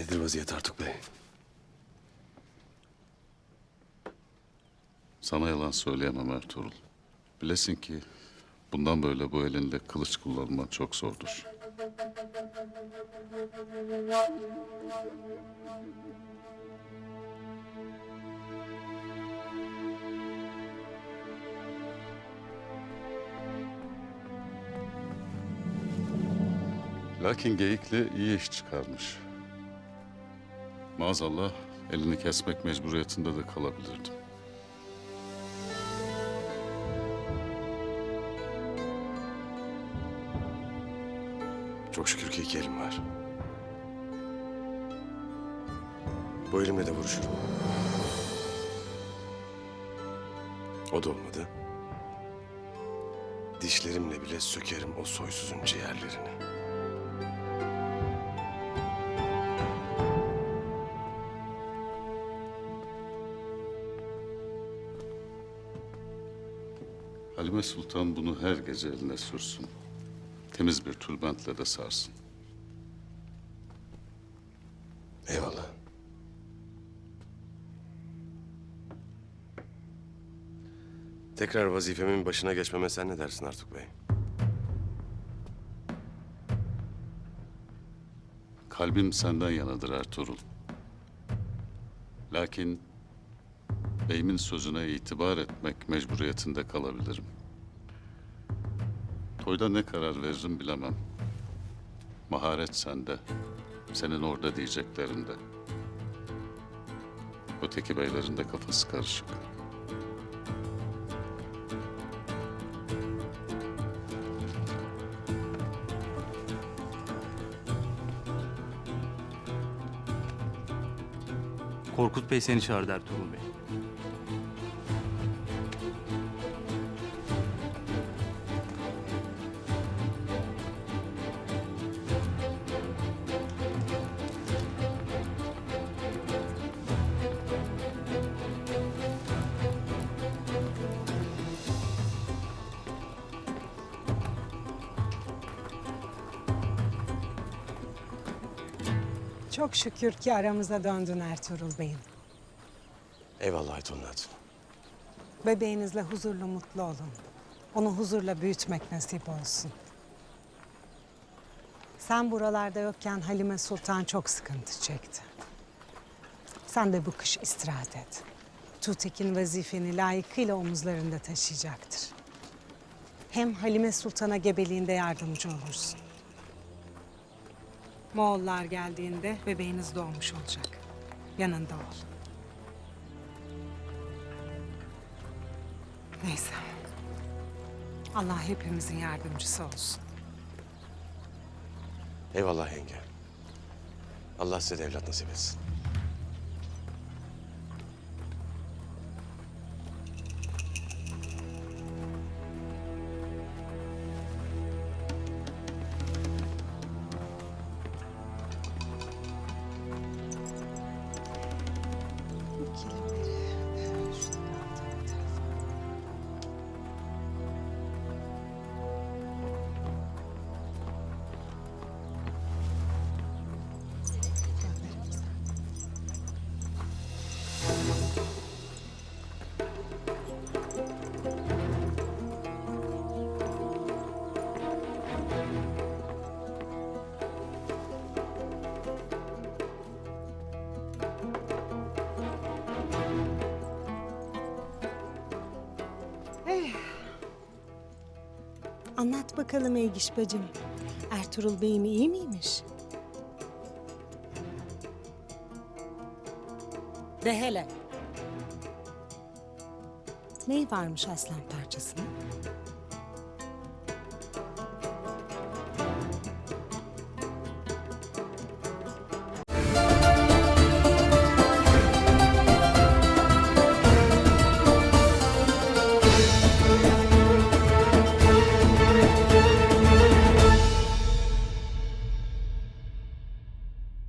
Nedir vaziyet Artuk Bey? Sana yalan söyleyemem Ertuğrul. Bilesin ki bundan böyle bu elinde kılıç kullanman çok zordur. Lakin Geyikli iyi iş çıkarmış. Maazallah elini kesmek mecburiyetinde de kalabilirdim. Çok şükür ki iki elim var. Bu elimle de vuruşurum. O da olmadı. Dişlerimle bile sökerim o soysuzun ciğerlerini. Halime Sultan bunu her gece eline sürsün. Temiz bir tülbentle de sarsın. Eyvallah. Tekrar vazifemin başına geçmeme sen ne dersin Artuk Bey? Kalbim senden yanadır Ertuğrul. Lakin beyimin sözüne itibar etmek mecburiyetinde kalabilirim. Toyda ne karar veririm bilemem. Maharet sende, senin orada diyeceklerinde. Öteki beylerin de kafası karışık. Korkut Bey seni çağırdı Ertuğrul Bey. Çok şükür ki aramıza döndün Ertuğrul Bey'im. Eyvallah Aytun Hatun. Bebeğinizle huzurlu mutlu olun. Onu huzurla büyütmek nasip olsun. Sen buralarda yokken Halime Sultan çok sıkıntı çekti. Sen de bu kış istirahat et. Tuğtekin vazifeni layıkıyla omuzlarında taşıyacaktır. Hem Halime Sultan'a gebeliğinde yardımcı olursun. Moğollar geldiğinde bebeğiniz doğmuş olacak. Yanında ol. Neyse. Allah hepimizin yardımcısı olsun. Eyvallah yenge. Allah size de evlat nasip etsin. Anlat bakalım Eygiş bacım. Ertuğrul Bey'im iyi miymiş? De hele. Neyi varmış aslan parçasının?